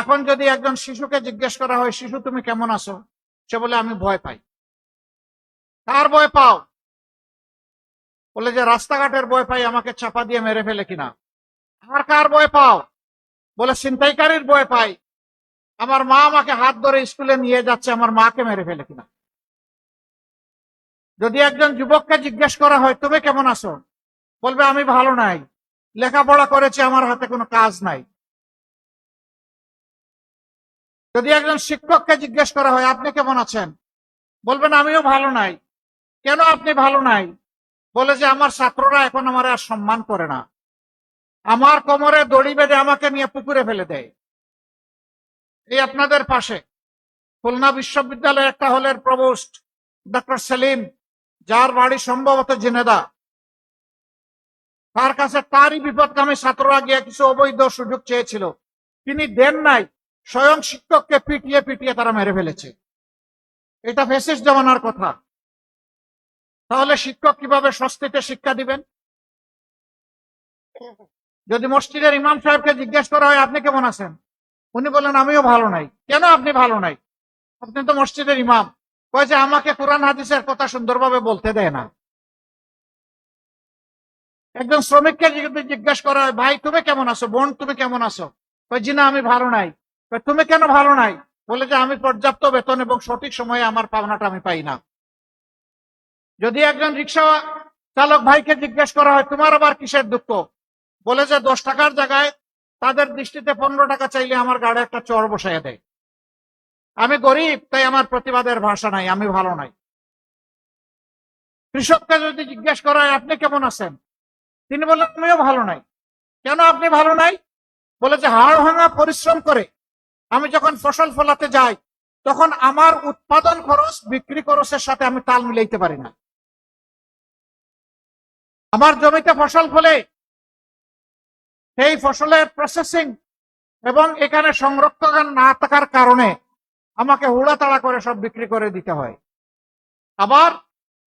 এখন যদি একজন শিশুকে জিজ্ঞেস করা হয়, শিশু, তুমি কেমন আছো? সে বলে, আমি ভয় পাই। কার ভয় পাও? বলে যে, রাস্তাঘাটের ভয় পাই, আমাকে চাপা দিয়ে মেরে ফেলে কিনা। আর কার ভয় পাও? বলে, ছিনতাইকারীর ভয় পাই। আমার মা আমাকে হাত ধরে স্কুলে নিয়ে যাচ্ছে, আমার মাকে মেরে ফেলে কিনা। যদি একজন যুবককে জিজ্ঞেস করা হয়, তুমি কেমন আছো? বলবে, আমি ভালো নাই। লেখাপড়া করেছি, আমার হাতে কোনো কাজ নাই। যদি একজন শিক্ষককে জিজ্ঞেস করা হয়, আপনি কেমন আছেন? বলবেন, আমিও ভালো নাই। কেন আপনি ভালো নাই? বলে যে, আমার ছাত্ররা এখন আমার আর সম্মান করে না। আমার কোমরে দড়ি বেঁধে আমাকে নিয়ে পুকুরে ফেলে দেয়। এই আপনাদের পাশে খুলনা বিশ্ববিদ্যালয়ের একটা হলের প্রবোস্ট ডক্টর সেলিম, যার বাড়ি সম্ভবত জেনেদা। তার কাছে তারই বিপদগামী ছাত্ররা গিয়ে কিছু অবৈধ সুযোগ চেয়েছিল। তিনি দেন নাই। স্বয়ং শিক্ষককে পিটিয়ে পিটিয়ে তারা মেরে ফেলেছে। এটা ফেসিস জমানার কথা। তাহলে শিক্ষক কীভাবে স্বস্তিতে শিক্ষা দিবেন? যদি মসজিদের ইমাম সাহেবকে জিজ্ঞেস করা হয়, আপনি কেমন আছেন? উনি বলেন আমিও ভালো নাই। কেন আপনি ভালো নাই? আপনি তো মসজিদের ইমাম। কয় যে আমাকে কোরআন হাদিসের কথা সুন্দরভাবে বলতে দেয় না। একজন শ্রমিককে জিজ্ঞেস করা হয়, ভাই, তুমি কেমন আছো? বোন, তুমি কেমন আছো? কয় জি না, আমি ভালো নাই। তুমি কেন ভালো নাই? বলে যে আমি পর্যাপ্ত বেতন এবং সঠিক সময়ে আমার পাওনাটা আমি পাই না। যদি একজন রিক্সা চালক ভাইকে জিজ্ঞেস করা হয়, তোমার আবার কিসের দুঃখ? বলে যে, দশ টাকার জায়গায় তাদের দৃষ্টিতে পনেরো টাকা চাইলে আমার গাড়ি একটা চর বসাইয়া দেয়। আমি গরিব, তাই আমার প্রতিবাদের ভাষা নাই, আমি ভালো নাই। কৃষককে যদি জিজ্ঞেস করা হয়, আপনি কেমন আছেন? তিনি বললেন তুমিও ভালো নাই। কেন আপনি ভালো নাই? বলে যে, হাড় ভাঙা পরিশ্রম করে আমি যখন ফসল ফলাতে যাই, তখন আমার উৎপাদন খরচ, বিক্রি খরচের সাথে আমি তাল মিলাইতে পারি না। আমার জমিতে ফসল ফলে সেই ফসলের প্রসেসিং এবং এখানে সংরক্ষণ না থাকার কারণে আমাকে হুড়াতাড়া করে সব বিক্রি করে দিতে হয়। আবার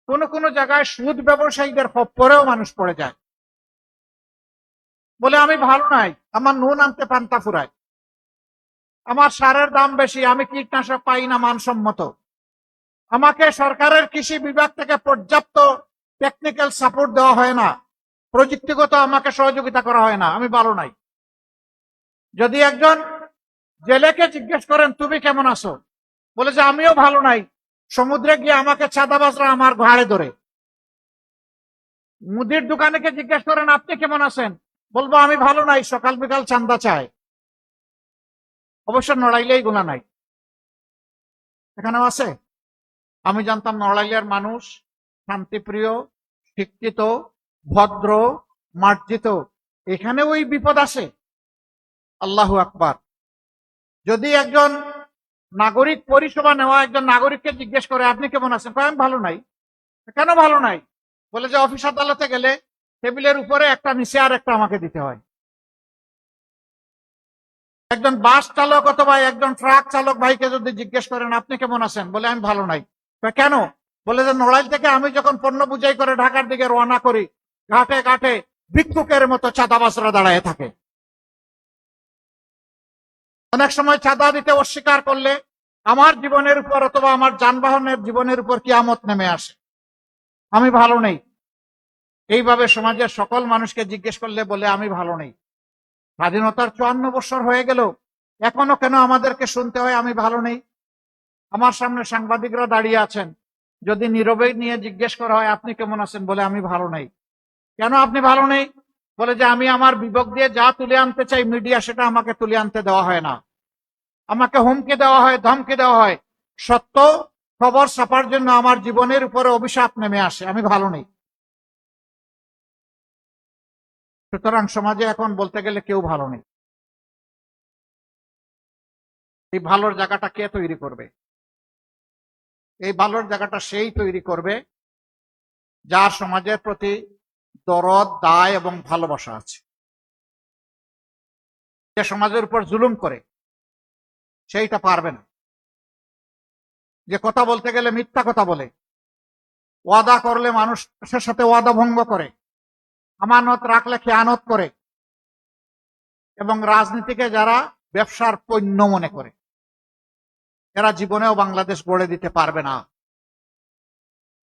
কোন কোন জায়গায় সুদ ব্যবসায়ীদের পরেও মানুষ পড়ে যায়। বলে আমি ভালো নাই, আমার নুন আনতে পান্তা ফুরায়। আমার সারের দাম বেশি, আমি কীটনাশক পাই না মানসম্মত। আমাকে সরকারের কৃষি বিভাগ থেকে পর্যাপ্ত টেকনিক্যাল সাপোর্ট দেওয়া হয় না। প্রযুক্তিগত আমাকে সহযোগিতা করা হয় না, আমি ভালো নাই। যদি একজন জেলেকে জিজ্ঞেস করেন, তুমি কেমন আছো? বলে যে, আমিও ভালো নাই। সমুদ্রে গিয়ে আমাকে চাঁদাবাজরা আমার ঘাড়ে ধরে। মুদির দোকানেকে জিজ্ঞেস করেন, আপনি কেমন আছেন? বলব, আমি ভালো নাই, সকাল বিকাল চান্দা চাই। অবশ্য নড়াইলেই গুণা নাই। এখানেও আছে। আমি জানতাম নড়াইলের মানুষ শান্তিপ্রিয়, শিক্ষিত, ভদ্র, মার্জিত। এখানে ওই বিপদ আছে আল্লাহ আকবার। যদি একজন নাগরিক পরিষেবা নেওয়া একজন নাগরিককে জিজ্ঞেস করে, আপনি কেমন আছেন? আমি ভালো নাই। কেন ভালো নাই? বলে যে, অফিস আদালতে গেলে টেবিলের উপরে একটা নিচে আর একটা আমাকে দিতে হয়। একজন বাস চালক অথবা একজন ট্রাক চালক ভাইকে যদি জিজ্ঞেস করেন, আপনি কেমন আছেন? বলে, আমি ভালো নাই। কেন? বলে যে, নড়াইল থেকে আমি যখন পণ্য বুঝাই করে ঢাকার দিকে রওনা করি, ঘাটে ঘাটে ভিক্ষুকের মতো চাঁদাবাসরা দাঁড়ায় থাকে। অনেক সময় চাঁদা দিতে অস্বীকার করলে আমার জীবনের উপর অথবা আমার যানবাহনের জীবনের উপর কিয়ামত নেমে আসে। আমি ভালো নেই। এইভাবে সমাজের সকল মানুষকে জিজ্ঞেস করলে বলে, আমি ভালো নেই। স্বাধীনতার চুয়ান্ন বছর হয়ে গেল। এখনও কেন আমাদেরকে শুনতে হয় আমি ভালো নেই? আমার সামনে সাংবাদিকরা দাঁড়িয়ে আছেন। যদি নীরবে নিয়ে জিজ্ঞেস করা হয়, আপনি কেমন আছেন? বলে, আমি ভালো নেই। কেন আপনি ভালো নেই? বলে যে, আমি আমার বিবেক দিয়ে যা তুলে আনতে চাই, মিডিয়া সেটা আমাকে তুলে আনতে দেওয়া হয় না। আমাকে হুমকি দেওয়া হয়, ধমকি দেওয়া হয়। সত্য খবর ছাপার জন্য আমার জীবনের উপরে অভিশাপ নেমে আসে। আমি ভালো নেই। সুতরাং সমাজে এখন বলতে গেলে কেউ ভালো নেই। এই ভালোর জায়গাটা কে তৈরি করবে? এই ভালোর জায়গাটা সেই তৈরি করবে যার সমাজের প্রতি দরদ, দায় এবং ভালোবাসা আছে। যে সমাজের উপর জুলুম করে, সেইটা পারবে না। যে কথা বলতে গেলে মিথ্যা কথা বলে, ওয়াদা করলে মানুষের সাথে ওয়াদা ভঙ্গ করে। আমানত রাখলে খেয়ানত করে এবং রাজনীতিকে যারা ব্যবসার পণ্য মনে করে, এরা জীবনেও বাংলাদেশ গড়ে দিতে পারবে না।